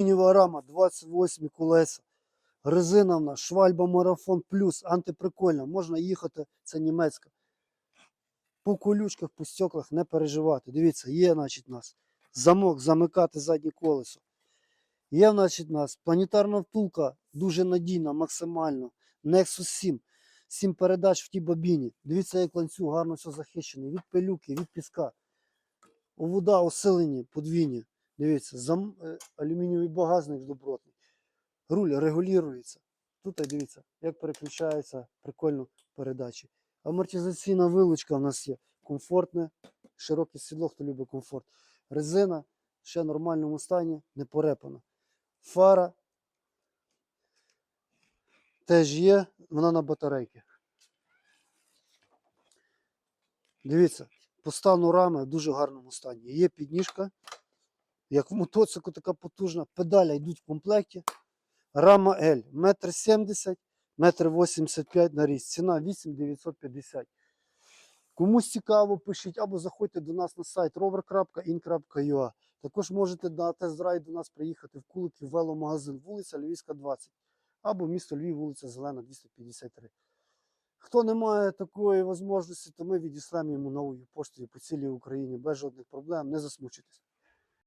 Алюмінієва рама, 28 колеса. Резина в нас, швальба марафон плюс, антиприкольна. Можна їхати, це німецька. По колючках, по стеклах не переживати. Дивіться, є, значить, у нас замок, замикати заднє колесо. Є, значить, у нас планетарна втулка, дуже надійна, максимально. Nexus 7. 7 передач в тій бобіні. Дивіться, як ланцюг гарно все захищений. Від пилюки, від піска. Овуда осилені, подвійні. Дивіться, зам... е, алюмінієвий багажник добротний. Руль регулюється. Тут дивіться, як переключаються прикольно передачі. Амортизаційна вилучка в нас є. Комфортне, широке сідло, хто любить комфорт. Резина ще в нормальному стані, не порепана. Фара теж є, вона на батарейки. Дивіться, по стану рами в дуже гарному стані. Є підніжка, як в мотоциклу така потужна. Педаля йдуть в комплекті. Рама L, метр 70, метр 85 на ріст. Ціна 8950. Комусь цікаво, пишіть або заходьте до нас на сайт rover.in.ua. Також можете на тест-драйв до нас приїхати в Куликів веломагазин, вулиця Львівська, 20, або місто Львів, вулиця Зелена, 253. Хто не має такої можливості, то ми відіслаємо йому новою поштою по цілій Україні без жодних проблем. Не засмучуйтесь.